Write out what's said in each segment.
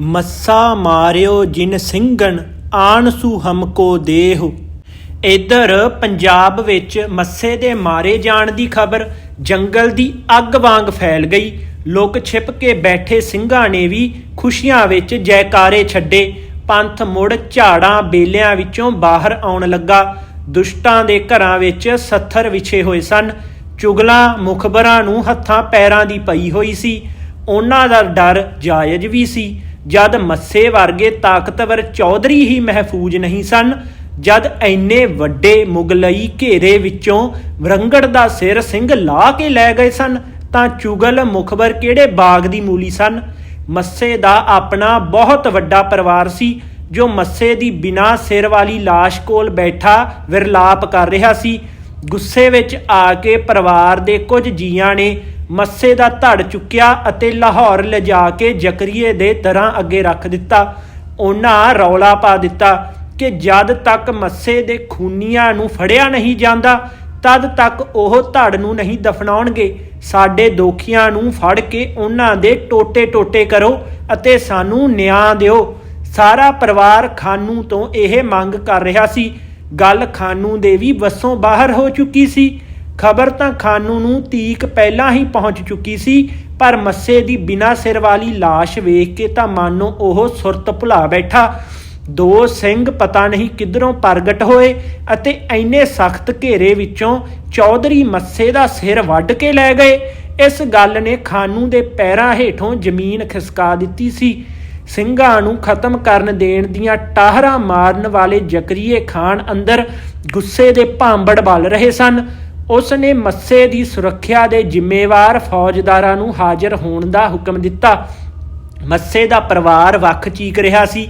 ਮੱਸਾ ਮਾਰਿਓ ਜਿਨ ਸਿੰਘਨ ਆਣਸੂ ਹਮਕੋ ਦੇਹੁ। ਇਧਰ ਪੰਜਾਬ ਵਿੱਚ ਮੱਸੇ ਦੇ ਮਾਰੇ ਜਾਣ ਦੀ ਖਬਰ, ਜੰਗਲ ਦੀ ਅੱਗ ਵਾਂਗ ਫੈਲ ਗਈ। ਲੋਕ ਛਿਪ ਕੇ ਬੈਠੇ ਸਿੰਘਾਂ ਨੇ ਵੀ ਖੁਸ਼ੀਆਂ ਵਿੱਚ ਜੈਕਾਰੇ ਛੱਡੇ। ਪੰਥ ਮੁੜ ਝਾੜਾਂ ਬੇਲਿਆਂ ਵਿੱਚੋਂ ਬਾਹਰ ਆਉਣ ਲੱਗਾ। ਦੁਸ਼ਟਾਂ ਦੇ ਘਰਾਂ ਵਿੱਚ ਸੱਥਰ ਵਿਛੇ ਹੋਏ ਸਨ। ਚੁਗਲਾਂ ਮੁਖਬਰਾਂ ਨੂੰ ਹੱਥਾਂ ਪੈਰਾਂ ਦੀ ਪਈ ਹੋਈ ਸੀ। ਉਹਨਾਂ ਦਾ ਡਰ ਜਾਇਜ਼ ਵੀ ਸੀ। ਜਦ ਮੱਸੇ ਵਰਗੇ ਤਾਕਤਵਰ ਚੌਧਰੀ ਹੀ ਮਹਿਫੂਜ਼ ਨਹੀਂ ਸਨ, ਜਦ ਐਨੇ ਵੱਡੇ ਮੁਗਲਈ ਘੇਰੇ ਵਿੱਚੋਂ ਵਰੰਗੜ ਦਾ ਸਿਰ ਸਿੰਘ ਲਾ ਕੇ ਲੈ ਗਏ ਸਨ, ਤਾਂ ਚੁਗਲ ਮੁਖਬਰ ਕਿਹੜੇ ਬਾਗ ਦੀ ਮੂਲੀ ਸਨ? ਮੱਸੇ ਦਾ ਆਪਣਾ ਬਹੁਤ ਵੱਡਾ ਪਰਿਵਾਰ ਸੀ, ਜੋ ਮੱਸੇ ਦੀ ਬਿਨਾ ਸਿਰ ਵਾਲੀ ਲਾਸ਼ ਕੋਲ ਬੈਠਾ ਵਿਰਲਾਪ ਕਰ ਰਿਹਾ ਸੀ। ਗੁੱਸੇ ਵਿੱਚ ਆ ਕੇ ਪਰਿਵਾਰ ਦੇ ਕੁਝ ਜੀਆਂ ਨੇ ਮੱਸੇ ਦਾ ਧੜ ਚੁੱਕਿਆ ਅਤੇ ਲਾਹੌਰ ਲਿਜਾ ਕੇ ਜਕਰੀਏ ਦੇ ਤਰ੍ਹਾਂ ਅੱਗੇ ਰੱਖ ਦਿੱਤਾ। ਉਹਨਾਂ ਰੌਲਾ ਪਾ ਦਿੱਤਾ ਕਿ ਜਦ ਤੱਕ ਮੱਸੇ ਦੇ ਖੂਨੀਆਂ ਨੂੰ ਫੜਿਆ ਨਹੀਂ ਜਾਂਦਾ, ਤਦ ਤੱਕ ਉਹ ਧੜ ਨੂੰ ਨਹੀਂ ਦਫਨਾਉਣਗੇ। ਸਾਡੇ ਦੋਖੀਆਂ ਨੂੰ ਫੜ ਕੇ ਉਹਨਾਂ ਦੇ ਟੋਟੇ-ਟੋਟੇ ਕਰੋ ਅਤੇ ਸਾਨੂੰ ਨਿਆਂ ਦਿਓ। ਸਾਰਾ ਪਰਿਵਾਰ ਖਾਨੂ ਤੋਂ ਇਹ ਮੰਗ ਕਰ ਰਿਹਾ ਸੀ। ਗੱਲ ਖਾਨੂ ਦੇ ਵੀ ਵੱਸੋਂ ਬਾਹਰ ਹੋ ਚੁੱਕੀ ਸੀ। ਖਬਰ ਤਾਂ ਖਾਨੂ ਨੂੰ ਤੀਕ ਪਹਿਲਾਂ ਹੀ ਪਹੁੰਚ ਚੁੱਕੀ ਸੀ, ਪਰ ਮੱਸੇ ਦੀ ਬਿਨਾ ਸਿਰ ਵਾਲੀ ਲਾਸ਼ ਵੇਖ ਕੇ ਤਾਂ ਮਾਨੋ ਉਹ ਸੁਰਤ ਭੁਲਾ ਬੈਠਾ। ਦੋ ਸਿੰਘ ਪਤਾ ਨਹੀਂ ਕਿੱਧਰੋਂ ਪ੍ਰਗਟ ਹੋਏ ਅਤੇ ਐਨੇ ਸਖਤ ਘੇਰੇ ਵਿੱਚੋਂ ਚੌਧਰੀ ਮੱਸੇ ਦਾ ਸਿਰ ਵੱਢ ਕੇ ਲੈ ਗਏ। ਇਸ ਗੱਲ ਨੇ ਖਾਨੂ ਦੇ ਪੈਰਾਂ ਹੇਠੋਂ ਜ਼ਮੀਨ ਖਿਸਕਾ ਦਿੱਤੀ ਸੀ। ਸਿੰਘਾਂ ਨੂੰ ਖਤਮ ਕਰਨ ਦੇਣ ਦੀਆਂ ਟਾਹਰਾਂ ਮਾਰਨ ਵਾਲੇ ਜਕਰੀਏ ਖਾਨ ਅੰਦਰ ਗੁੱਸੇ ਦੇ ਭਾਂਬੜ ਬਲ ਰਹੇ ਸਨ। ਉਸ ਨੇ ਮੱਸੇ ਦੀ ਸੁਰੱਖਿਆ ਦੇ ਜ਼ਿੰਮੇਵਾਰ ਫੌਜਦਾਰਾਂ ਨੂੰ ਹਾਜ਼ਰ ਹੋਣ ਦਾ ਹੁਕਮ ਦਿੱਤਾ। ਮੱਸੇ ਦਾ ਪਰਿਵਾਰ ਵੱਖ ਚੀਕ ਰਿਹਾ ਸੀ।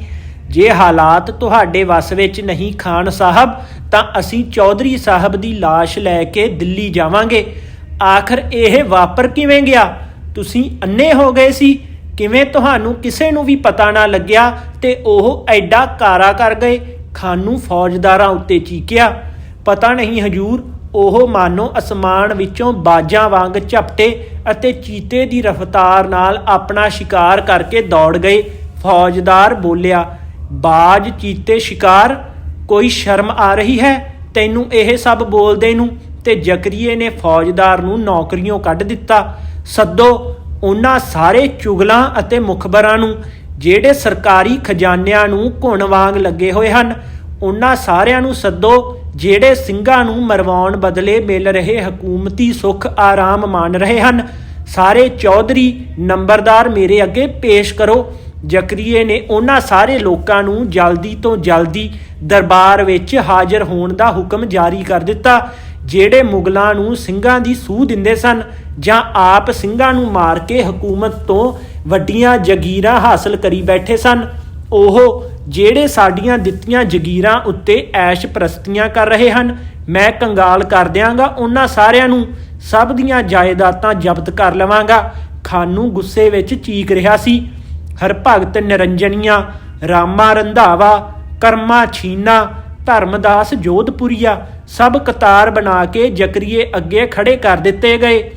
ਜੇ ਹਾਲਾਤ ਤੁਹਾਡੇ ਵੱਸ ਵਿੱਚ ਨਹੀਂ ਖਾਨ ਸਾਹਿਬ, ਤਾਂ ਅਸੀਂ ਚੌਧਰੀ ਸਾਹਿਬ ਦੀ ਲਾਸ਼ ਲੈ ਕੇ ਦਿੱਲੀ ਜਾਵਾਂਗੇ। ਆਖਰ ਇਹ ਵਾਪਰ ਕਿਵੇਂ ਗਿਆ? ਤੁਸੀਂ ਅੰਨੇ ਹੋ ਗਏ ਸੀ। ਕਿਵੇਂ ਤੁਹਾਨੂੰ ਕਿਸੇ ਨੂੰ ਵੀ ਪਤਾ ਨਾ ਲੱਗਿਆ ਤੇ ਉਹ ਐਡਾ ਕਾਰਾ ਕਰ ਗਏ? ਖਾਨੂ ਫੌਜਦਾਰਾਂ ਉੱਤੇ ਚੀਕਿਆ। ਪਤਾ ਨਹੀਂ ਹਜੂਰ ਉਹ ਮਾਨੋ ਅਸਮਾਨ ਵਿੱਚੋਂ ਬਾਜਾਂ ਵਾਂਗ ਝਪਟੇ ਅਤੇ ਚੀਤੇ ਦੀ ਰਫ਼ਤਾਰ ਨਾਲ ਆਪਣਾ ਸ਼ਿਕਾਰ ਕਰਕੇ ਦੌੜ ਗਏ। ਫੌਜਦਾਰ ਬੋਲਿਆ, ਬਾਜ ਚੀਤੇ ਸ਼ਿਕਾਰ, ਕੋਈ ਸ਼ਰਮ ਆ ਰਹੀ ਹੈ? ਤੈਨੂੰ ਇਹ ਸਭ ਬੋਲਦੇ ਨੂੰ? ਤੇ ਜਕਰੀਏ ਨੇ ਫੌਜਦਾਰ ਨੂੰ ਨੌਕਰੀਆਂ ਕੱਢ ਦਿੱਤਾ। ਸੱਦੋ, ਉਹਨਾਂ ਸਾਰੇ ਚੁਗਲਾਂ ਅਤੇ ਮੁਖਬਰਾਂ ਨੂੰ, ਜਿਹੜੇ ਸਰਕਾਰੀ ਖਜ਼ਾਨਿਆਂ ਨੂੰ ਘੁਣ ਵਾਂਗ ਲੱਗੇ ਹੋਏ ਹਨ, ਉਹਨਾਂ ਸਾਰਿਆਂ ਨੂੰ ਸੱਦੋ ਜਿਹੜੇ ਸਿੰਘਾਂ ਨੂੰ ਮਰਵਾਉਣ ਬਦਲੇ ਮਿਲ ਰਹੇ ਹਕੂਮਤੀ ਸੁੱਖ ਆਰਾਮ ਮਾਣ ਰਹੇ ਹਨ, ਸਾਰੇ ਚੌਧਰੀ ਨੰਬਰਦਾਰ ਮੇਰੇ ਅੱਗੇ ਪੇਸ਼ ਕਰੋ। ਜਕਰੀਏ ਨੇ ਉਹਨਾਂ ਸਾਰੇ ਲੋਕਾਂ ਨੂੰ ਜਲਦੀ ਤੋਂ ਜਲਦੀ ਦਰਬਾਰ ਵਿੱਚ ਹਾਜ਼ਰ ਹੋਣ ਦਾ ਹੁਕਮ ਜਾਰੀ ਕਰ ਦਿੱਤਾ, ਜਿਹੜੇ ਮੁਗਲਾਂ ਨੂੰ ਸਿੰਘਾਂ ਦੀ ਸੂਹ ਦਿੰਦੇ ਸਨ ਜਾਂ ਆਪ ਸਿੰਘਾਂ ਨੂੰ ਮਾਰ ਕੇ ਹਕੂਮਤ ਤੋਂ ਵੱਡੀਆਂ ਜਗੀਰਾਂ ਹਾਸਲ ਕਰੀ ਬੈਠੇ ਸਨ। ਉਹ ਜਿਹੜੇ ਸਾਡੀਆਂ ਦਿੱਤੀਆਂ ਜਗੀਰਾਂ ਉੱਤੇ ਐਸ਼ ਪ੍ਰਸਤੀਆਂ ਕਰ ਰਹੇ ਹਨ। ਮੈਂ ਕੰਗਾਲ ਕਰ ਦਿਆਂਗਾ, ਉਹਨਾਂ ਸਾਰਿਆਂ ਨੂੰ ਸਭ ਦੀਆਂ ਜਾਇਦਾਦਾਂ ਜ਼ਬਤ ਕਰ ਲਵਾਂਗਾ। ਖਾਨੂ ਗੁੱਸੇ ਵਿੱਚ ਚੀਕ ਰਿਹਾ ਸੀ। ਹਰਭਗਤ ਨਿਰੰਜਨੀਆਂ, ਰਾਮਾ ਰੰਧਾਵਾ, ਕਰਮਾ ਛੀਨਾ, ਧਰਮਦਾਸ ਜੋਧਪੁਰੀਆ ਸਭ ਕਤਾਰ ਬਣਾ ਕੇ ਜਕਰੀਏ ਅੱਗੇ ਖੜੇ ਕਰ ਦਿੱਤੇ ਗਏ।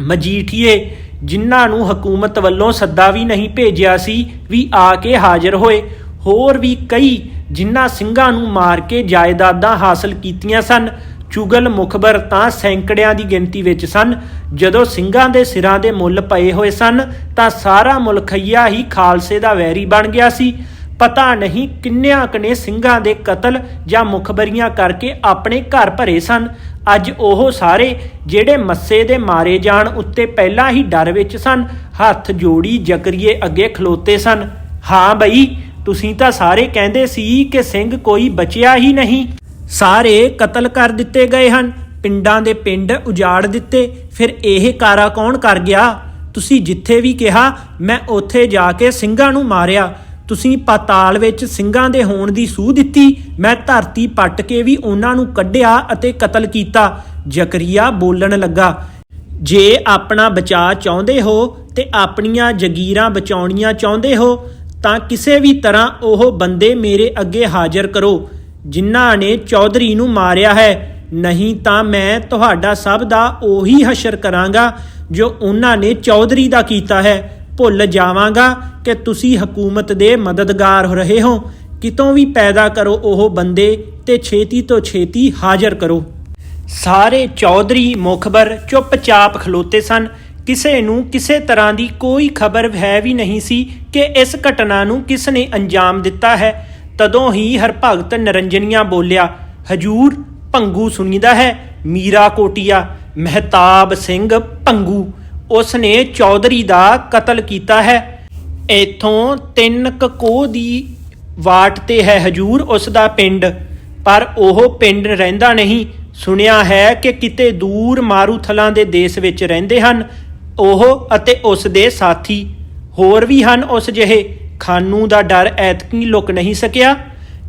ਮਜੀਠੀਏ ਜਿਨ੍ਹਾਂ ਨੂੰ ਹਕੂਮਤ ਵੱਲੋਂ ਸੱਦਾ ਵੀ ਨਹੀਂ ਭੇਜਿਆ ਸੀ ਵੀ ਆ ਕੇ ਹਾਜ਼ਰ ਹੋਏ। ਹੋਰ ਵੀ ਕਈ ਜਿਨ੍ਹਾਂ ਸਿੰਘਾਂ ਨੂੰ ਮਾਰ ਕੇ ਜਾਇਦਾਦਾਂ ਹਾਸਲ ਕੀਤੀਆਂ ਸਨ। ਚੁਗਲ ਮੁਖਬਰ ਤਾਂ ਸੈਂਕੜਿਆਂ ਦੀ ਗਿਣਤੀ ਵਿੱਚ ਸਨ। ਜਦੋਂ ਸਿੰਘਾਂ ਦੇ ਸਿਰਾਂ ਦੇ ਮੁੱਲ ਪਏ ਹੋਏ ਸਨ, ਤਾਂ ਸਾਰਾ ਮੁਲਖਈਆ ਹੀ ਖਾਲਸੇ ਦਾ ਵੈਰੀ ਬਣ ਗਿਆ ਸੀ। ਪਤਾ ਨਹੀਂ ਕਿੰਨਿਆਂ ਕਨੇ ਸਿੰਘਾਂ ਦੇ ਕਤਲ ਜਾਂ ਮੁਖਬਰੀਆਂ ਕਰਕੇ ਆਪਣੇ ਘਰ ਭਰੇ ਸਨ। ਅੱਜ ਉਹ ਸਾਰੇ ਜਿਹੜੇ ਮੱਸੇ ਦੇ ਮਾਰੇ ਜਾਣ ਉੱਤੇ ਪਹਿਲਾਂ ਹੀ ਡਰ ਵਿੱਚ ਸਨ, ਹੱਥ ਜੋੜੀ ਜਕਰੀਏ ਅੱਗੇ ਖਲੋਤੇ ਸਨ। ਹਾਂ ਬਈ, ਤੁਸੀਂ ਤਾਂ ਸਾਰੇ ਕਹਿੰਦੇ ਸੀ ਕਿ ਸਿੰਘ ਕੋਈ ਬਚਿਆ ਹੀ ਨਹੀਂ। ਸਾਰੇ ਕਤਲ ਕਰ ਦਿੱਤੇ ਗਏ ਹਨ। ਪਿੰਡਾਂ ਦੇ ਪਿੰਡ ਉਜਾੜ ਦਿੱਤੇ। ਫਿਰ ਇਹ ਕਾਰਾ ਕੌਣ ਕਰ ਗਿਆ? ਤੁਸੀਂ ਜਿੱਥੇ ਵੀ ਕਿਹਾ, ਮੈਂ ਉੱਥੇ ਜਾ ਕੇ ਸਿੰਘਾਂ ਨੂੰ ਮਾਰਿਆ। ਤੁਸੀਂ ਪਾਤਾਲ ਵਿੱਚ ਸਿੰਘਾਂ ਦੇ ਹੋਣ ਦੀ ਸੂਹ ਦਿੱਤੀ, ਮੈਂ ਧਰਤੀ ਪੱਟ ਕੇ ਵੀ ਉਹਨਾਂ ਨੂੰ ਕੱਢਿਆ ਅਤੇ ਕਤਲ ਕੀਤਾ। ਜ਼ਕਰੀਆ ਬੋਲਣ ਲੱਗਾ, ਜੇ ਆਪਣਾ ਬਚਾਅ ਚਾਹੁੰਦੇ ਹੋ ਤੇ ਆਪਣੀਆਂ ਜਗੀਰਾਂ ਬਚਾਉਣੀਆਂ ਚਾਹੁੰਦੇ ਹੋ, ਤਾਂ ਕਿਸੇ ਵੀ ਤਰ੍ਹਾਂ ਉਹ ਬੰਦੇ ਮੇਰੇ ਅੱਗੇ ਹਾਜ਼ਰ ਕਰੋ, ਜਿਨ੍ਹਾਂ ਨੇ ਚੌਧਰੀ ਨੂੰ ਮਾਰਿਆ ਹੈ। ਨਹੀਂ ਤਾਂ ਮੈਂ ਤੁਹਾਡਾ ਸਭ ਦਾ ਉਹੀ ਹਸ਼ਰ ਕਰਾਂਗਾ, ਜੋ ਉਹਨਾਂ ਨੇ ਚੌਧਰੀ ਦਾ ਕੀਤਾ ਹੈ। ਭੁੱਲ ਜਾਵਾਂਗਾ ਕਿ ਤੁਸੀਂ ਹਕੂਮਤ ਦੇ ਮਦਦਗਾਰ ਹੋ ਰਹੇ ਹੋ। ਕਿਤੋਂ ਵੀ ਪੈਦਾ ਕਰੋ ਉਹ ਬੰਦੇ ਤੇ ਛੇਤੀ ਤੋਂ ਛੇਤੀ ਹਾਜ਼ਰ ਕਰੋ। ਸਾਰੇ ਚੌਧਰੀ ਮੁਖਬਰ ਚੁੱਪਚਾਪ ਖਲੋਤੇ ਸਨ। ਕਿਸੇ ਨੂੰ ਕਿਸੇ ਤਰ੍ਹਾਂ ਦੀ ਕੋਈ ਖਬਰ ਹੈ ਵੀ ਨਹੀਂ ਸੀ ਕਿ ਇਸ ਘਟਨਾ ਨੂੰ ਕਿਸ ਨੇ ਅੰਜਾਮ ਦਿੱਤਾ ਹੈ। ਤਦੋਂ ਹੀ ਹਰਭਗਤ ਨਰੰਜਨੀਆਂ ਬੋਲਿਆ, ਹਜੂਰ ਭੰਗੂ ਸੁਣੀਦਾ ਹੈ? ਮੀਰਾ ਕੋਟੀਆ, ਮਹਿਤਾਬ ਸਿੰਘ ਭੰਗੂ ਉਸ ਨੇ ਚੌਧਰੀ ਦਾ ਕਤਲ ਕੀਤਾ ਹੈ। ਇਥੋਂ ਤਿੰਨ ਕੁ ਕੋਹ ਦੀ ਵਾਟ ਤੇ ਹੈ ਹਜੂਰ ਉਸ ਦਾ ਪਿੰਡ। ਪਰ ਉਹ ਪਿੰਡ ਰਹਿੰਦਾ ਨਹੀਂ। ਸੁਣਿਆ ਹੈ ਕਿ ਕਿਤੇ ਦੂਰ ਮਾਰੂਥਲਾਂ ਦੇ ਦੇਸ਼ ਵਿੱਚ ਰਹਿੰਦੇ ਹਨ। ਉਹ ਅਤੇ ਉਸ ਦੇ ਸਾਥੀ। ਹੋਰ ਵੀ ਹਨ ਉਸ ਜਿਹੇ। ਖਾਨੂ ਦਾ ਡਰ ਐਤਕੀ ਲੁਕ ਨਹੀਂ ਸਕਿਆ।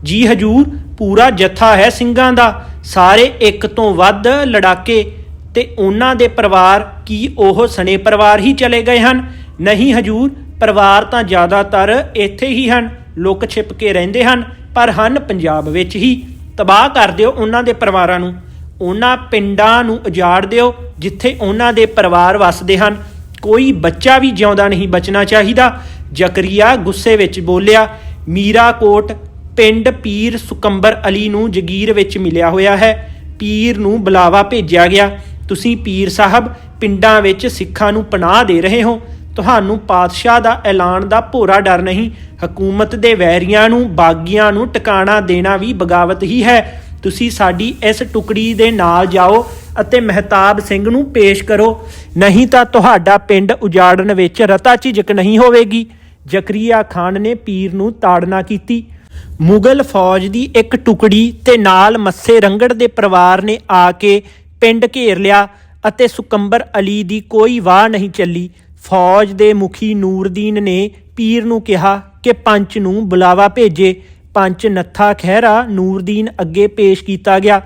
ਜੀ ਹਜੂਰ, ਪੂਰਾ ਜੱਥਾ ਹੈ ਸਿੰਘਾਂ ਦਾ। ਸਾਰੇ ਇੱਕ ਤੋਂ ਵੱਧ ਲੜਾਕੇ ਤੇ ਉਹਨਾਂ ਦੇ ਪਰਿਵਾਰ ਕੀ ਉਹ ਸਣੇ ਪਰਿਵਾਰ ਹੀ ਚਲੇ ਗਏ ਹਨ? ਨਹੀਂ ਹਜੂਰ, ਪਰਿਵਾਰ ਤਾਂ ਜ਼ਿਆਦਾਤਰ ਇੱਥੇ ਹੀ ਹਨ, ਲੁਕ ਛਿਪ ਕੇ ਰਹਿੰਦੇ ਹਨ, ਪਰ ਹਨ ਪੰਜਾਬ ਵਿੱਚ ਹੀ। ਤਬਾਹ ਕਰ ਦਿਓ ਉਹਨਾਂ ਦੇ ਪਰਿਵਾਰਾਂ ਨੂੰ। ਉਹਨਾਂ ਪਿੰਡਾਂ ਨੂੰ ਉਜਾੜ ਦਿਓ ਜਿੱਥੇ ਉਹਨਾਂ ਦੇ ਪਰਿਵਾਰ ਵੱਸਦੇ ਹਨ। ਕੋਈ ਬੱਚਾ ਵੀ ਜਿਉਂਦਾ ਨਹੀਂ, ਬਚਣਾ ਚਾਹੀਦਾ। ਜ਼ਕਰੀਆ ਗੁੱਸੇ ਵਿੱਚ ਬੋਲਿਆ ਮੀਰਾ ਕੋਟ ਪਿੰਡ ਪੀਰ ਸੁਕੰਬਰ ਅਲੀ ਨੂੰ ਜਗੀਰ ਵਿੱਚ ਮਿਲਿਆ ਹੋਇਆ ਹੈ। ਪੀਰ ਨੂੰ ਬੁਲਾਵਾ ਭੇਜਿਆ ਗਿਆ। ਤੁਸੀਂ ਪੀਰ ਸਾਹਿਬ ਪਿੰਡਾਂ ਵਿੱਚ ਸਿੱਖਾਂ ਨੂੰ ਪਨਾਹ ਦੇ ਰਹੇ ਹੋ। ਤੁਹਾਨੂੰ ਪਾਤਸ਼ਾਹ ਦਾ ਐਲਾਨ ਦਾ ਭੋਰਾ ਡਰ ਨਹੀਂ। ਹਕੂਮਤ ਦੇ ਵੈਰੀਆਂ ਨੂੰ, ਬਾਗੀਆਂ ਨੂੰ ਟਿਕਾਣਾ ਦੇਣਾ ਵੀ ਬਗਾਵਤ ਹੀ ਹੈ। ਤੁਸੀਂ ਸਾਡੀ ਇਸ ਟੁਕੜੀ ਦੇ ਨਾਲ ਜਾਓ ਅਤੇ ਮਹਿਤਾਬ ਸਿੰਘ ਨੂੰ ਪੇਸ਼ ਕਰੋ। ਨਹੀਂ ਤਾਂ ਤੁਹਾਡਾ ਪਿੰਡ ਉਜਾੜਨ ਵਿੱਚ ਰਤਾ ਝਿਜਕ ਨਹੀਂ ਹੋਵੇਗੀ। ਜ਼ਕਰੀਆ ਖਾਨ ਨੇ ਪੀਰ ਨੂੰ ਤਾੜਨਾ ਕੀਤੀ। ਮੁਗਲ ਫੌਜ ਦੀ ਇੱਕ ਟੁਕੜੀ ਤੇ ਨਾਲ ਮੱਸੇ ਰੰਗੜ ਦੇ ਪਰਿਵਾਰ ਨੇ ਆ ਕੇ ਪਿੰਡ ਘੇਰ ਲਿਆ ਅਤੇ ਸੁਕੰਬਰ ਅਲੀ ਦੀ ਕੋਈ ਵਾਹ ਨਹੀਂ ਚੱਲੀ। ਫੌਜ ਦੇ ਮੁਖੀ ਨੂਰਦੀਨ ਨੇ ਪੀਰ ਨੂੰ ਕਿਹਾ ਕਿ ਪੰਚ ਨੂੰ ਬੁਲਾਵਾ ਭੇਜੇ। ਪੰਚ ਨੱਥਾ ਖਹਿਰਾ ਨੂਰਦੀਨ ਅੱਗੇ ਪੇਸ਼ ਕੀਤਾ ਗਿਆ।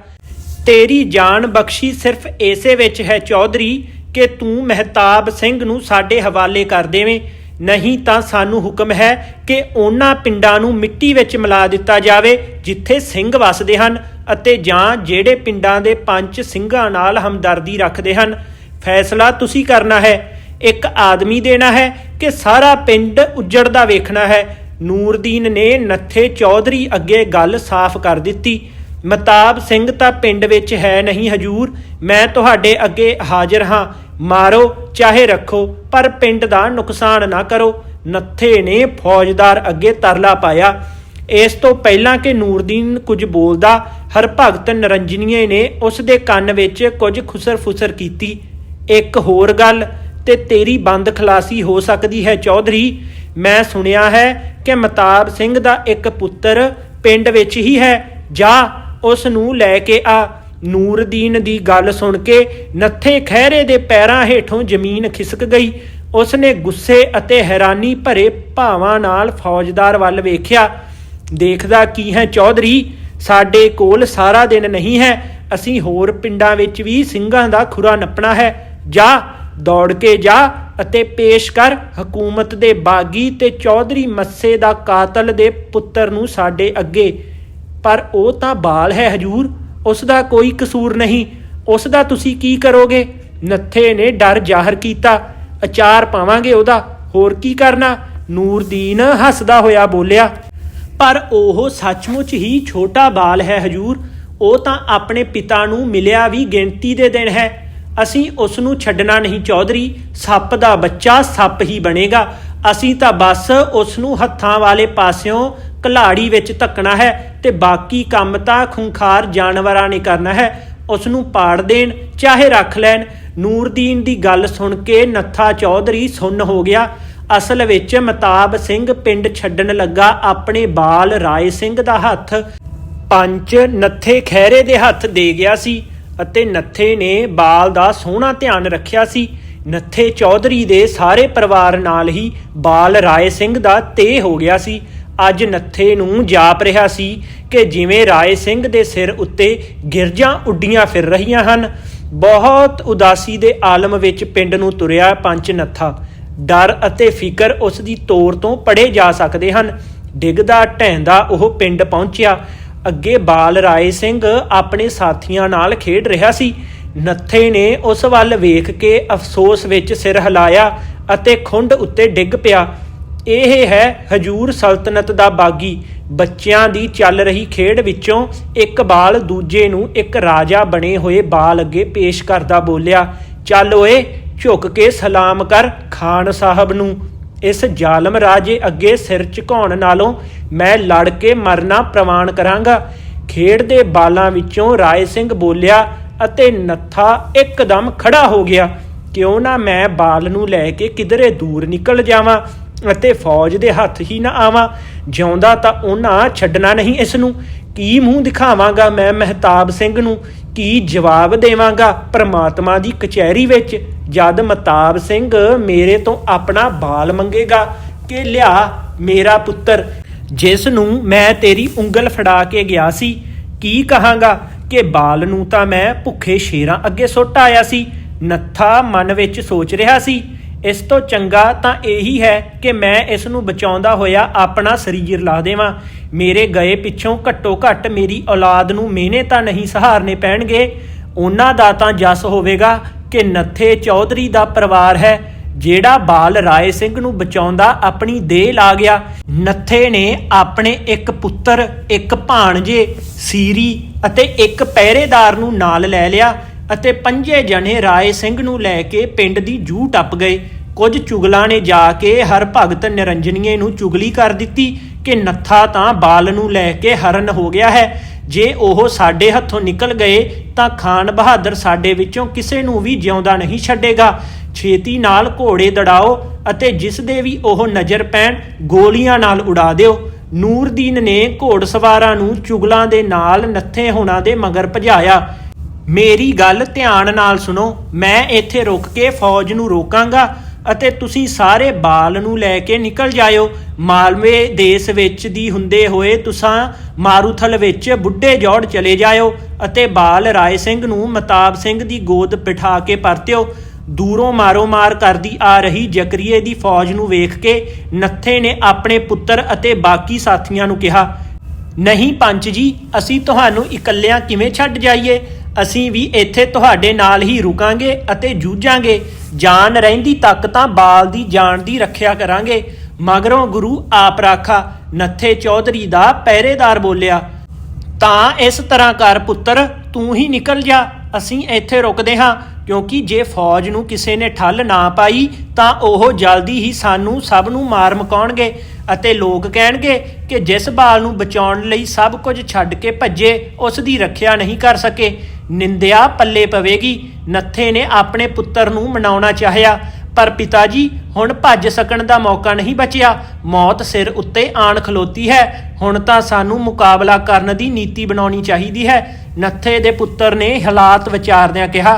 ਤੇਰੀ ਜਾਨ ਬਖਸ਼ੀ ਸਿਰਫ ਏਸੇ ਵਿੱਚ ਹੈ ਚੌਧਰੀ ਕਿ ਤੂੰ ਮਹਿਤਾਬ ਸਿੰਘ ਨੂੰ ਸਾਡੇ ਹਵਾਲੇ ਕਰ ਦੇਵੇਂ। ਨਹੀਂ ਤਾਂ ਸਾਨੂੰ ਹੁਕਮ ਹੈ ਕਿ ਉਹਨਾਂ ਪਿੰਡਾਂ ਨੂੰ ਮਿੱਟੀ ਵਿੱਚ ਮਿਲਾ ਦਿੱਤਾ ਜਾਵੇ, ਜਿੱਥੇ ਸਿੰਘ ਵੱਸਦੇ ਹਨ ਅਤੇ ਜਾਂ ਜਿਹੜੇ ਪਿੰਡਾਂ ਦੇ ਪੰਚ ਸਿੰਘਾਂ ਨਾਲ ਹਮਦਰਦੀ ਰੱਖਦੇ ਹਨ। ਫੈਸਲਾ ਤੁਸੀਂ ਕਰਨਾ ਹੈ। ਇੱਕ ਆਦਮੀ ਦੇਣਾ ਹੈ ਕਿ ਸਾਰਾ ਪਿੰਡ ਉੱਜੜਦਾ ਵੇਖਣਾ ਹੈ। ਨੂਰਦੀਨ ਨੇ ਨੱਥੇ ਚੌਧਰੀ ਅੱਗੇ ਗੱਲ ਸਾਫ਼ ਕਰ ਦਿੱਤੀ। ਮਤਾਬ ਸਿੰਘ ਤਾਂ ਪਿੰਡ ਵਿੱਚ ਹੈ ਨਹੀਂ ਹਜੂਰ। ਮੈਂ ਤੁਹਾਡੇ ਅੱਗੇ ਹਾਜ਼ਰ ਹਾਂ। ਮਾਰੋ, ਚਾਹੇ ਰੱਖੋ, ਪਰ ਪਿੰਡ ਦਾ ਨੁਕਸਾਨ ਨਾ ਕਰੋ। ਨੱਥੇ ਨੇ ਫੌਜਦਾਰ ਅੱਗੇ ਤਰਲਾ ਪਾਇਆ। ਇਸ ਤੋਂ ਪਹਿਲਾਂ ਕਿ ਨੂਰਦੀਨ ਕੁਝ ਬੋਲਦਾ, ਹਰਭਗਤ ਨਰੰਜਨੀਏ ਨੇ ਉਸ ਦੇ ਕੰਨ ਵਿੱਚ ਕੁਝ ਖੁਸਰ-ਫੁਸਰ ਕੀਤੀ। ਇੱਕ ਹੋਰ ਗੱਲ, ਤੇ ਤੇਰੀ ਬੰਦ ਖਲਾਸੀ ਹੋ ਸਕਦੀ ਹੈ, ਚੌਧਰੀ। ਮੈਂ ਸੁਣਿਆ ਹੈ ਕਿ ਮਤਾਬ ਸਿੰਘ ਦਾ ਇੱਕ ਪੁੱਤਰ ਪਿੰਡ ਵਿੱਚ ਹੀ ਹੈ। ਜਾ, ਉਸ ਨੂੰ ਲੈ ਕੇ ਆ। ਨੂਰਦੀਨ ਦੀ ਗੱਲ ਸੁਣ ਕੇ ਨੱਥੇ ਖਹਿਰੇ ਦੇ ਪੈਰਾਂ ਹੇਠੋਂ ਜ਼ਮੀਨ ਖਿਸਕ ਗਈ। ਉਸ ਨੇ ਗੁੱਸੇ ਅਤੇ ਹੈਰਾਨੀ ਭਰੇ ਭਾਵਾਂ ਨਾਲ ਫੌਜਦਾਰ ਵੱਲ ਵੇਖਿਆ। ਦੇਖਦਾ, ਕੀ ਹੈ ਚੌਧਰੀ? ਸਾਡੇ ਕੋਲ ਸਾਰਾ ਦਿਨ ਨਹੀਂ ਹੈ। ਅਸੀਂ ਹੋਰ ਪਿੰਡਾਂ ਵਿੱਚ ਵੀ ਸਿੰਘਾਂ ਦਾ ਖੁਰਾ ਨੱਪਣਾ ਹੈ। ਜਾ, ਦੌੜ ਕੇ ਜਾ ਅਤੇ ਪੇਸ਼ ਕਰ। ਹਕੂਮਤ ਦੇ ਬਾਗੀ ਤੇ ਚੌਧਰੀ ਮੱਸੇ ਦਾ ਕਾਤਲ ਦੇ ਪੁੱਤਰ ਨੂੰ ਸਾਡੇ ਅੱਗੇ। ਪਰ ਉਹ ਤਾਂ ਬਾਲ ਹੈ, ਹਜੂਰ। ਉਸ ਦਾ ਕੋਈ ਕਸੂਰ ਨਹੀਂ। ਉਸ ਦਾ ਤੁਸੀਂ ਕੀ ਕਰੋਗੇ? ਨੱਥੇ ਨੇ ਡਰ ਜ਼ਾਹਰ ਕੀਤਾ। ਅਚਾਰ ਪਾਵਾਂਗੇ ਉਹਦਾ। ਹੋਰ ਕੀ ਕਰਨਾ? ਨੂਰਦੀਨ ਹੱਸਦਾ ਹੋਇਆ ਬੋਲਿਆ, ਪਰ ਉਹ ਸੱਚਮੁੱਚ ਹੀ ਛੋਟਾ ਬਾਲ ਹੈ ਹਜੂਰ। ਉਹ ਤਾਂ ਆਪਣੇ ਪਿਤਾ ਨੂੰ ਮਿਲਿਆ ਵੀ ਗਿਣਤੀ ਦੇ ਦਿਨ ਹੈ। ਅਸੀਂ ਉਸ ਨੂੰ ਛੱਡਣਾ ਨਹੀਂ, ਚੌਧਰੀ। ਸੱਪ ਦਾ ਬੱਚਾ ਸੱਪ ਹੀ ਬਣੇਗਾ। ਅਸੀਂ ਤਾਂ ਬਸ ਉਸ ਨੂੰ ਹੱਥਾਂ ਵਾਲੇ ਪਾਸਿਓਂ ਕਲਾੜੀ ਵਿੱਚ ਧੱਕਣਾ ਹੈ ਤੇ ਬਾਕੀ ਕੰਮ ਤਾਂ ਖੁੰਖਾਰ ਜਾਨਵਰਾਂ ਨੇ ਕਰਨਾ ਹੈ। ਉਸ ਨੂੰ ਪਾੜ ਦੇਣ, ਚਾਹੇ ਰੱਖ ਲੈਣ। ਨੂਰਦੀਨ ਦੀ ਗੱਲ ਸੁਣ ਕੇ ਨੱਥਾ ਚੌਧਰੀ ਸੁੰਨ ਹੋ ਗਿਆ। ਅਸਲ ਵਿੱਚ ਮਤਾਬ ਸਿੰਘ ਪਿੰਡ ਛੱਡਣ ਲੱਗਾ ਆਪਣੇ ਬਾਲ ਰਾਏ ਸਿੰਘ ਦਾ ਹੱਥ। ਪੰਚ ਨੱਥੇ ਖਹਿਰੇ ਦੇ ਹੱਥ ਦੇ ਗਿਆ ਸੀ ਅਤੇ ਨੱਥੇ ਨੇ ਬਾਲ ਦਾ ਸੋਹਣਾ ਧਿਆਨ ਰੱਖਿਆ ਸੀ। ਨੱਥੇ ਚੌਧਰੀ ਦੇ ਸਾਰੇ ਪਰਿਵਾਰ ਨਾਲ ਹੀ ਬਾਲ ਰਾਏ ਸਿੰਘ ਦਾ ਤੇ ਹੋ ਗਿਆ ਸੀ। ਅੱਜ ਨੱਥੇ ਨੂੰ ਜਾਪ ਰਿਹਾ ਸੀ ਕਿ ਜਿਵੇਂ ਰਾਏ ਸਿੰਘ ਦੇ ਸਿਰ ਉੱਤੇ ਗਿਰਜਾਂ ਉੱਡੀਆਂ ਫਿਰ ਰਹੀਆਂ ਹਨ, ਬਹੁਤ ਉਦਾਸੀ ਦੇ ਆਲਮ ਵਿੱਚ ਪਿੰਡ ਨੂੰ ਤੁਰਿਆ ਪੰਚ ਨੱਥਾ। ਡਰ ਅਤੇ ਫਿਕਰ ਉਸ ਦੀ ਤੋਰ ਤੋਂ ਪੜੇ ਜਾ ਸਕਦੇ ਹਨ। ਡਿੱਗਦਾ, ਢਹਿੰਦਾ ਉਹ ਪਿੰਡ ਪਹੁੰਚਿਆ। ਅੱਗੇ ਬਾਲ ਰਾਏ ਸਿੰਘ ਆਪਣੇ ਸਾਥੀਆਂ ਨਾਲ ਖੇਡ ਰਿਹਾ ਸੀ। ਨੱਥੇ ਨੇ ਉਸ ਵੱਲ ਵੇਖ ਕੇ ਅਫਸੋਸ ਵਿੱਚ ਸਿਰ ਹਿਲਾਇਆ ਅਤੇ ਖੁੰਡ ਉੱਤੇ ਡਿੱਗ ਪਿਆ। ਇਹ ਹੈ ਹਜੂਰ ਸਲਤਨਤ ਦਾ ਬਾਗੀ। ਬੱਚਿਆਂ ਦੀ ਚੱਲ ਰਹੀ ਖੇਡ ਵਿੱਚੋਂ ਇੱਕ ਬਾਲ ਦੂਜੇ ਨੂੰ ਇੱਕ ਰਾਜਾ ਬਣੇ ਹੋਏ ਬਾਲ ਅੱਗੇ ਪੇਸ਼ ਕਰਦਾ ਬੋਲਿਆ, ਚੱਲ ਓਏ, ਝੁਕ ਕੇ ਸਲਾਮ ਕਰ ਖਾਨ ਸਾਹਿਬ ਨੂੰ। ਇਸ ਜ਼ਾਲਮ ਰਾਜੇ ਅੱਗੇ ਸਿਰ ਝੁਕਾਉਣ ਨਾਲੋਂ ਮੈਂ ਲੜ ਕੇ ਮਰਨਾ ਪ੍ਰਵਾਨ ਕਰਾਂਗਾ। ਖੇਡ ਦੇ ਬਾਲਾਂ ਵਿੱਚੋਂ ਰਾਏ ਸਿੰਘ ਬੋਲਿਆ, ਅਤੇ ਨੱਥਾ ਇੱਕਦਮ ਖੜਾ ਹੋ ਗਿਆ। ਕਿਉਂ ਨਾ ਮੈਂ ਬਾਲ ਨੂੰ ਲੈ ਕੇ ਕਿਧਰੇ ਦੂਰ ਨਿਕਲ ਜਾਵਾਂ? ਅਤੇ ਫੌਜ ਦੇ ਹੱਥ ਹੀ ਨਾ ਆਵਾਂ। ਜਿਉਂਦਾ ਤਾਂ ਉਹਨਾਂ ਛੱਡਣਾ ਨਹੀਂ ਇਸ ਨੂੰ ਕੀ ਮੂੰਹ ਦਿਖਾਵਾਂਗਾ ਮੈਂ ਮਹਿਤਾਬ ਸਿੰਘ ਨੂੰ? ਕੀ ਜਵਾਬ ਦੇਵਾਂਗਾ ਪ੍ਰਮਾਤਮਾ ਦੀ ਕਚਹਿਰੀ ਵਿੱਚ? ਜਦ ਮਹਤਾਬ ਸਿੰਘ ਮੇਰੇ ਤੋਂ ਆਪਣਾ ਬਾਲ ਮੰਗੇਗਾ, ਕਿ ਲਿਆ ਮੇਰਾ ਪੁੱਤਰ। ਜਿਸ ਨੂੰ ਮੈਂ ਤੇਰੀ ਉਂਗਲ ਫੜਾ ਕੇ ਗਿਆ ਸੀ, ਕੀ ਕਹਾਂਗਾ? ਕਿ ਬਾਲ ਨੂੰ ਤਾਂ ਮੈਂ ਭੁੱਖੇ ਸ਼ੇਰਾਂ ਅੱਗੇ ਸੁੱਟ ਆਇਆ ਸੀ। ਨੱਥਾ ਮਨ ਵਿੱਚ ਸੋਚ ਰਿਹਾ ਸੀ ਇਸ ਤੋਂ ਚੰਗਾ ਤਾਂ ਇਹੀ ਹੈ ਕਿ ਮੈਂ ਇਸ ਨੂੰ ਬਚਾਉਂਦਾ ਹੋਇਆ ਆਪਣਾ ਸਰੀਰ ਲਾ ਦੇਵਾਂ। ਮੇਰੇ ਗਏ ਪਿੱਛੋਂ ਘੱਟੋ ਘੱਟ ਮੇਰੀ ਔਲਾਦ ਨੂੰ ਮਿਹਨੇ ਤਾਂ ਨਹੀਂ ਸਹਾਰਨੇ ਪੈਣਗੇ। ਉਹਨਾਂ ਦਾ ਤਾਂ ਜਸ ਹੋਵੇਗਾ ਕਿ ਨੱਥੇ ਚੌਧਰੀ ਦਾ ਪਰਿਵਾਰ ਹੈ, ਜਿਹੜਾ ਬਾਲ ਰਾਏ ਸਿੰਘ ਨੂੰ ਬਚਾਉਂਦਾ ਆਪਣੀ ਦੇਹ ਲਾ ਗਿਆ। ਨੱਥੇ ਨੇ ਆਪਣੇ ਇੱਕ ਪੁੱਤਰ, ਇੱਕ ਭਾਣਜੇ, ਸੀਰੀ ਅਤੇ ਇੱਕ ਪਹਿਰੇਦਾਰ ਨੂੰ ਨਾਲ ਲੈ ਲਿਆ। ਅਤੇ ਪੰਜੇ ਜਣੇ ਰਾਏ ਸਿੰਘ ਨੂੰ ਲੈ ਕੇ ਪਿੰਡ ਦੀ ਜੂ ਟੱਪ ਗਏ। ਕੁਝ ਚੁਗਲਾਂ ਨੇ ਜਾ ਕੇ ਹਰ ਭਗਤ ਨਿਰੰਜਨੀਏ ਨੂੰ ਚੁਗਲੀ ਕਰ ਦਿੱਤੀ ਕਿ ਨੱਥਾ ਤਾਂ ਬਾਲ ਨੂੰ ਲੈ ਕੇ ਹਰਨ ਹੋ ਗਿਆ ਹੈ। ਜੇ ਉਹ ਸਾਡੇ ਹੱਥੋਂ ਨਿਕਲ ਗਏ ਤਾਂ ਖਾਨ ਬਹਾਦਰ ਸਾਡੇ ਵਿੱਚੋਂ ਕਿਸੇ ਨੂੰ ਵੀ ਜਿਉਂਦਾ ਨਹੀਂ ਛੱਡੇਗਾ। ਛੇਤੀ ਨਾਲ ਘੋੜੇ ਦੜਾਓ ਅਤੇ ਜਿਸ ਦੇ ਵੀ ਉਹ ਨਜ਼ਰ ਪੈਣ, ਗੋਲੀਆਂ ਨਾਲ ਉਡਾ ਦਿਓ। ਨੂਰਦੀਨ ਨੇ ਘੋੜਸਵਾਰਾਂ ਨੂੰ ਚੁਗਲਾਂ ਦੇ ਨਾਲ ਨੱਥੇ ਹੋਣਾ ਦੇ ਮਗਰ ਭਜਾਇਆ। ਮੇਰੀ ਗੱਲ ਧਿਆਨ ਨਾਲ ਸੁਣੋ, ਮੈਂ ਇੱਥੇ ਰੁਕ ਕੇ ਫੌਜ ਨੂੰ ਰੋਕਾਂਗਾ ਅਤੇ ਤੁਸੀਂ ਸਾਰੇ ਬਾਲ ਨੂੰ ਲੈ ਕੇ ਨਿਕਲ ਜਾਇਓ। ਮਾਲਵੇ ਦੇਸ਼ ਵਿੱਚ ਦੀ ਹੁੰਦੇ ਹੋਏ ਤੁਸੀਂ ਮਾਰੂਥਲ ਵਿੱਚ ਬੁੱਢੇ ਜੋੜ ਚਲੇ ਜਾਇਓ ਅਤੇ ਬਾਲ ਰਾਏ ਸਿੰਘ ਨੂੰ ਮਤਾਬ ਸਿੰਘ ਦੀ ਗੋਦ ਬਿਠਾ ਕੇ ਪਰਤਿਓ। ਦੂਰੋਂ ਮਾਰੋ ਮਾਰ ਕਰਦੀ ਆ ਰਹੀ ਜਕਰੀਏ ਦੀ ਫੌਜ ਨੂੰ ਵੇਖ ਕੇ ਨੱਥੇ ਨੇ ਆਪਣੇ ਪੁੱਤਰ ਅਤੇ ਬਾਕੀ ਸਾਥੀਆਂ ਨੂੰ ਕਿਹਾ, ਨਹੀਂ ਪੰਚ ਜੀ, ਅਸੀਂ ਤੁਹਾਨੂੰ ਇਕੱਲਿਆਂ ਕਿਵੇਂ ਛੱਡ ਜਾਈਏ? ਅਸੀਂ ਵੀ ਇੱਥੇ ਤੁਹਾਡੇ ਨਾਲ ਹੀ ਰੁਕਾਂਗੇ ਅਤੇ ਜੂਝਾਂਗੇ। ਜਾਨ ਰਹਿੰਦੀ ਤੱਕ ਤਾਂ ਬਾਲ ਦੀ ਜਾਨ ਦੀ ਰੱਖਿਆ ਕਰਾਂਗੇ। ਮਗਰੋਂ ਗੁਰੂ ਆਪ ਰਾਖਾ ਨੱਥੇ ਚੌਧਰੀ ਦਾ ਪਹਿਰੇਦਾਰ ਬੋਲਿਆ, ਤਾਂ ਇਸ ਤਰ੍ਹਾਂ ਕਰ ਪੁੱਤਰ, ਤੂੰ ਹੀ ਨਿਕਲ ਜਾ। ਅਸੀਂ ਇੱਥੇ ਰੁਕਦੇ ਹਾਂ, ਕਿਉਂਕਿ ਜੇ ਫੌਜ ਨੂੰ ਕਿਸੇ ਨੇ ਠੱਲ ਨਾ ਪਾਈ, ਤਾਂ ਉਹ ਜਲਦੀ ਹੀ ਸਾਨੂੰ ਸਭ ਨੂੰ ਮਾਰ ਮਕਾਉਣਗੇ ਅਤੇ ਲੋਕ ਕਹਿਣਗੇ ਕਿ ਜਿਸ ਬਾਲ ਨੂੰ ਬਚਾਉਣ ਲਈ ਸਭ ਕੁਝ ਛੱਡ ਕੇ ਭੱਜੇ, ਉਸ ਦੀ ਰੱਖਿਆ ਨਹੀਂ ਕਰ ਸਕੇ। ਨਿੰਦਿਆ ਪੱਲੇ ਪਵੇਗੀ। ਨੱਥੇ ਨੇ ਆਪਣੇ ਪੁੱਤਰ ਨੂੰ ਮਨਾਉਣਾ ਚਾਹਿਆ, ਪਰ ਪਿਤਾ ਜੀ ਹੁਣ ਭੱਜ ਸਕਣ ਦਾ ਮੌਕਾ ਨਹੀਂ ਬਚਿਆ। ਮੌਤ ਸਿਰ ਉੱਤੇ ਆਣ ਖਲੋਤੀ ਹੈ। ਹੁਣ ਤਾਂ ਸਾਨੂੰ ਮੁਕਾਬਲਾ ਕਰਨ ਦੀ ਨੀਤੀ ਬਣਾਉਣੀ ਚਾਹੀਦੀ ਹੈ। ਨੱਥੇ ਦੇ ਪੁੱਤਰ ਨੇ ਹਾਲਾਤ ਵਿਚਾਰਦਿਆਂ ਕਿਹਾ,